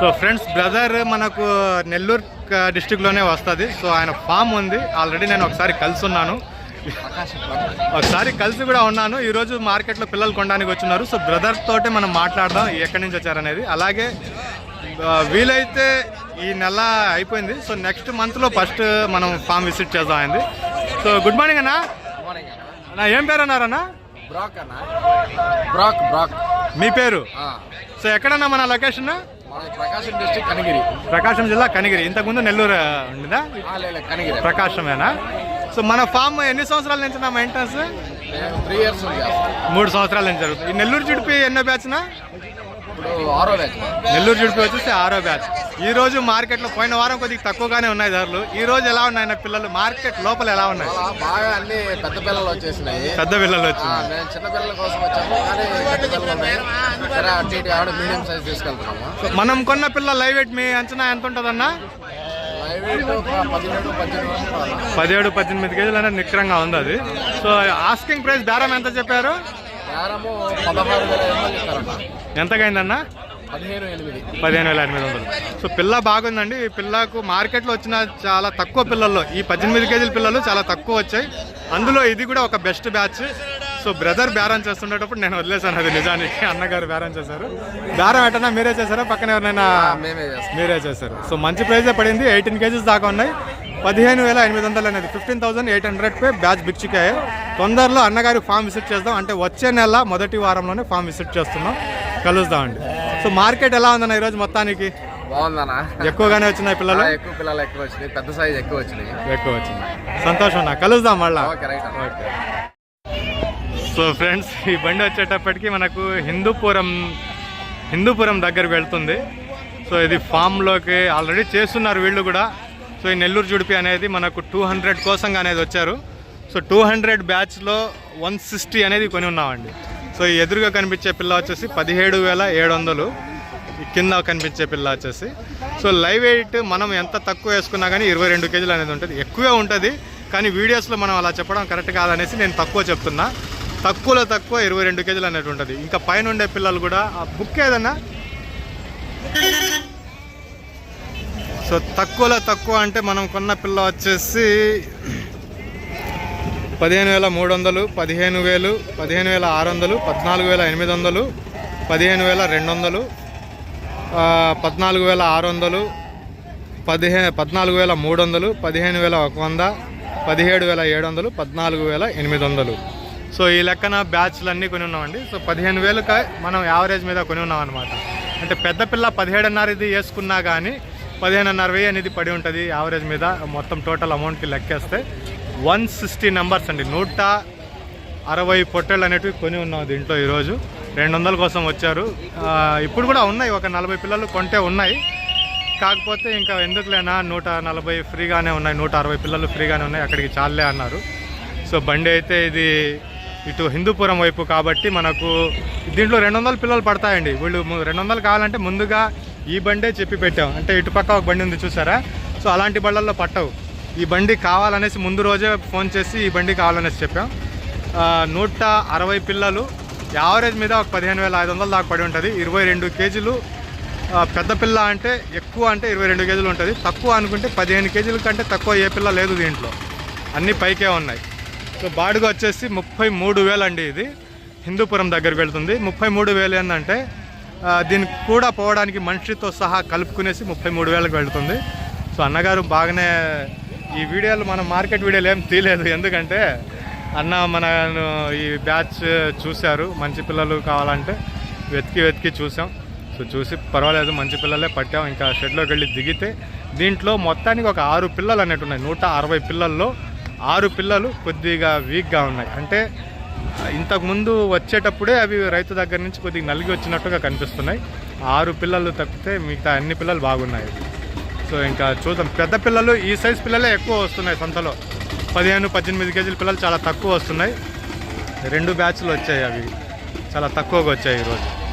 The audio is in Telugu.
సో ఫ్రెండ్స్ బ్రదర్ మనకు నెల్లూరు డిస్టిక్లోనే వస్తుంది. సో ఆయన ఫామ్ ఉంది. ఆల్రెడీ నేను ఒకసారి కలిసి ఉన్నాను ఒకసారి కలిసి కూడా ఉన్నాను. ఈరోజు మార్కెట్లో పిల్లలు కొనడానికి వచ్చినారు. సో బ్రదర్ తోటే మనం మాట్లాడదాం. ఎక్కడి నుంచి వచ్చారనేది అలాగే వీలైతే ఈ నెల అయిపోయింది. సో నెక్స్ట్ మంత్లో ఫస్ట్ మనం ఫామ్ విజిట్ చేద్దాం అయింది. సో గుడ్ మార్నింగ్ అన్న. అన్న ఏం పేరు అన్నారన్నా బ్రాక్ అన్న. బ్రాక్ బ్రాక్. మీ పేరు? సో ఎక్కడన్నా మన లొకేషన్ ప్రకాశం డిస్ట్రిక్ట్ కనిగిరి. ప్రకాశం జిల్లా కనిగిరి. ఇంతకుముందు నెల్లూరు ఉండిందా? కనిగిరి. ప్రకాశమేనా? సో మన ఫామ్ ఎన్ని సంవత్సరాల నుంచి నా మెయింటెనెన్స్ నేను త్రీ ఇయర్స్ మూడు సంవత్సరాల నుంచి జరుగుతుంది. ఈ నెల్లూరు జుడిపి ఎన్నో బ్యాచ్నా ఇప్పుడు ఆరో బ్యాచ్ నెల్లూరు జుడిపి వచ్చేసి ఆరో బ్యాచ్ ఈ రోజు మార్కెట్లో పోయిన వారం కొద్దిగా తక్కువగానే ఉన్నాయి ధరలు. ఈ రోజు ఎలా ఉన్నాయి పిల్లలు? మార్కెట్ లోపల ఎలా ఉన్నాయి? బాగా అన్ని పెద్ద పిల్లలు వచ్చేసినాయి. పెద్ద పిల్లలు ఆ, వచ్చింది మేము చిన్న పిల్లల కోసం వచ్చాము. కానీ పెద్ద పిల్లలు ఉన్నాయి. సరే అటు ఇటు ఆవిడ మీడియం సైజ్ తీసుకెళ్తున్నాము. మనం కొన్న పిల్ల లైవ్ వెయిట్ మీ అంచనా ఎంత ఉంటుందన్నా? పదిహేడు పద్దెనిమిది కేజీలు అనేది నిక్కరంగా ఉంది అది. సో ఆస్కింగ్ ప్రైస్ బేరం ఎంత చెప్పారు? బేరము పదహారు వేల ఎనిమిది చెప్తారన్న ఎంతకైందన్నా? పదిహేను ఎనిమిది. పదిహేను వేల ఎనిమిది వందలు. సో పిల్ల బాగుందండి. ఈ పిల్లకు మార్కెట్లో వచ్చిన చాలా తక్కువ పిల్లల్లో ఈ పద్దెనిమిది కేజీల పిల్లలు చాలా తక్కువ వచ్చాయి. అందులో ఇది కూడా ఒక బెస్ట్ బ్యాచ్ సో బ్రదర్ బేరం చేస్తుండేటప్పుడు నేను వదిలేశాను. అది నిజానికి అన్నగారు బేరం చేశారు. బేరం ఎట్టనా మీరే చేశారా? పక్కన ఎవరైనా మీరే చేశారు. సో మంచి ప్రైజే పడింది. ఎయిటీన్ కేజీస్ దాకా ఉన్నాయి. పదిహేను వేల ఎనిమిది వందలు అనేది fifteen thousand eight hundred per batch బిచ్చికాయ తొందరలో అన్నగారి ఫామ్ విజిట్ చేద్దాం. అంటే వచ్చే నెల మొదటి వారంలోనే ఫామ్ విజిట్ చేస్తున్నాం. కలుద్దామండి సో మార్కెట్ ఎలా ఉందన్న ఈరోజు మొత్తానికి? బాగుందన్నా. ఎక్కువగానే వచ్చినాయి పిల్లలు? ఎక్కువ పిల్లలు ఎక్కువ వచ్చినాయి. పెద్ద సైజ్ ఎక్కువ వచ్చినాయి. ఎక్కువ వచ్చింది సంతోషం అన్న. కలుద్దాం మళ్ళా. సో ఫ్రెండ్స్ ఈ బండి వచ్చేటప్పటికి మనకు హిందూపురం హిందూపురం దగ్గరికి వెళ్తుంది. సో ఇది ఫామ్లోకి ఆల్రెడీ చేస్తున్నారు వీళ్ళు కూడా. సో ఈ నెల్లూరు జుడిపి అనేది మనకు టూ హండ్రెడ్ కోసంగా అనేది వచ్చారు. సో టూ హండ్రెడ్ బ్యాచ్లో వన్ సిక్స్టీ అనేది కొని ఉన్నామండి. సో ఈ ఎదురుగా కనిపించే పిల్ల వచ్చేసి పదిహేడు వేల ఏడు వందలు. కింద కనిపించే పిల్ల వచ్చేసి. సో లైవ్ వెయిట్ మనం ఎంత తక్కువ వేసుకున్నా కానీ ఇరవై రెండు కేజీలు అనేది ఉంటుంది. ఎక్కువే ఉంటుంది. కానీ వీడియోస్లో మనం అలా చెప్పడం కరెక్ట్ కాదనేసి నేను తక్కువ చెప్తున్నా. తక్కువలో తక్కువ ఇరవై రెండు కేజీలు అనేది ఉంటుంది. ఇంకా పైన ఉండే పిల్లలు కూడా ఆ బుక్ ఏదన్నా? సో తక్కువలో తక్కువ అంటే మనం కొన్న పిల్ల వచ్చేసి పదిహేను వేల మూడు వందలు పదిహేను వేలు పదిహేను వేల ఆరు వందలు పద్నాలుగు వేల ఎనిమిది వందలు పదిహేను వేల రెండు వందలు పద్నాలుగు వేల ఆరు వందలు పదిహే పద్నాలుగు వేల మూడు వందలు పదిహేను వేల ఒక వంద పదిహేడు వేల ఏడు వందలు పద్నాలుగు వేల ఎనిమిది వందలు. సో ఈ లెక్కన బ్యాచ్లు అన్నీ కొని ఉన్నామండి. సో పదిహేను వేలుక మనం యావరేజ్ మీద కొని ఉన్నాం అనమాట అంటే పెద్ద పిల్ల పదిహేడున్నర ఇది వేసుకున్నా కానీ పదిహేనున్నర వెయ్యి అనేది పడి ఉంటుంది యావరేజ్ మీద మొత్తం టోటల్ అమౌంట్కి లెక్కేస్తే. వన్ సిక్స్టీ నెంబర్స్ అండి. నూట అరవై పొట్టెలు అనేటివి కొని ఉన్నాం దీంట్లో ఈరోజు. రెండు వందల కోసం వచ్చారు. ఇప్పుడు కూడా ఉన్నాయి. ఒక నలభై పిల్లలు కొంటే ఉన్నాయి. కాకపోతే ఇంకా ఎందుకులేనా? నూట నలభై ఫ్రీగానే ఉన్నాయి. నూట అరవై పిల్లలు ఫ్రీగానే ఉన్నాయి. అక్కడికి చాలే అన్నారు. సో బండి అయితే ఇది ఇటు హిందూపురం వైపు కాబట్టి మనకు దీంట్లో రెండు వందల పిల్లలు పడతాయండి. వీళ్ళు రెండు వందలు కావాలంటే ముందుగా ఈ బండే చెప్పి పెట్టాం. అంటే ఇటు పక్క ఒక బండి ఉంది చూసారా? సో అలాంటి బళ్ళల్లో పట్టవు. ఈ బండి కావాలనేసి ముందు రోజే ఫోన్ చేసి ఈ బండి కావాలనేసి చెప్పాం. నూట అరవై పిల్లలు యావరేజ్ మీద ఒక పదిహేను వేల ఐదు వందల దాకా పడి ఉంటుంది. ఇరవై రెండు కేజీలు పెద్ద పిల్ల అంటే ఎక్కువ అంటే ఇరవై రెండు కేజీలు ఉంటుంది. తక్కువ అనుకుంటే పదిహేను కేజీల కంటే తక్కువ ఏ పిల్ల లేదు దీంట్లో. అన్నీ పైకే ఉన్నాయి. సో బాడుగ వచ్చేసి ముప్పై మూడు వేలు అండి ఇది. హిందూపురం దగ్గరికి వెళ్తుంది. ముప్పై మూడు వేలు ఏంటంటే దీనికి కూడా పోవడానికి మనిషితో సహా కలుపుకునేసి ముప్పై మూడు వేలకు వెళ్తుంది. సో అన్నగారు బాగానే ఈ వీడియోలు మనం మార్కెట్ వీడియోలు ఏం తీయలేదు. ఎందుకంటే అన్న మన ఈ బ్యాచ్ చూశారు. మంచి పిల్లలు కావాలంటే వెతికి వెతికి చూసాం. సో చూసి పర్వాలేదు మంచి పిల్లలే పట్టాం. ఇంకా షెడ్లోకి వెళ్ళి దిగితే దీంట్లో మొత్తానికి ఒక ఆరు పిల్లలు అనేవి ఉన్నాయి నూట అరవై పిల్లల్లో ఆరు పిల్లలు కొద్దిగా వీక్గా ఉన్నాయి. అంటే ఇంతకుముందు వచ్చేటప్పుడే అవి రైతు దగ్గర నుంచి కొద్దిగా నలిగి వచ్చినట్టుగా కనిపిస్తున్నాయి. ఆరు పిల్లలు తప్పితే మిగతా అన్ని పిల్లలు బాగున్నాయి. సో ఇంకా చూద్దాం. పెద్ద పిల్లలు ఈ సైజ్ పిల్లలే ఎక్కువ వస్తున్నాయి సంతలో. పదిహేను పద్దెనిమిది కేజీల పిల్లలు చాలా తక్కువ వస్తున్నాయి. రెండు బ్యాచ్లు వచ్చాయి అవి. చాలా తక్కువగా వచ్చాయి ఈరోజు.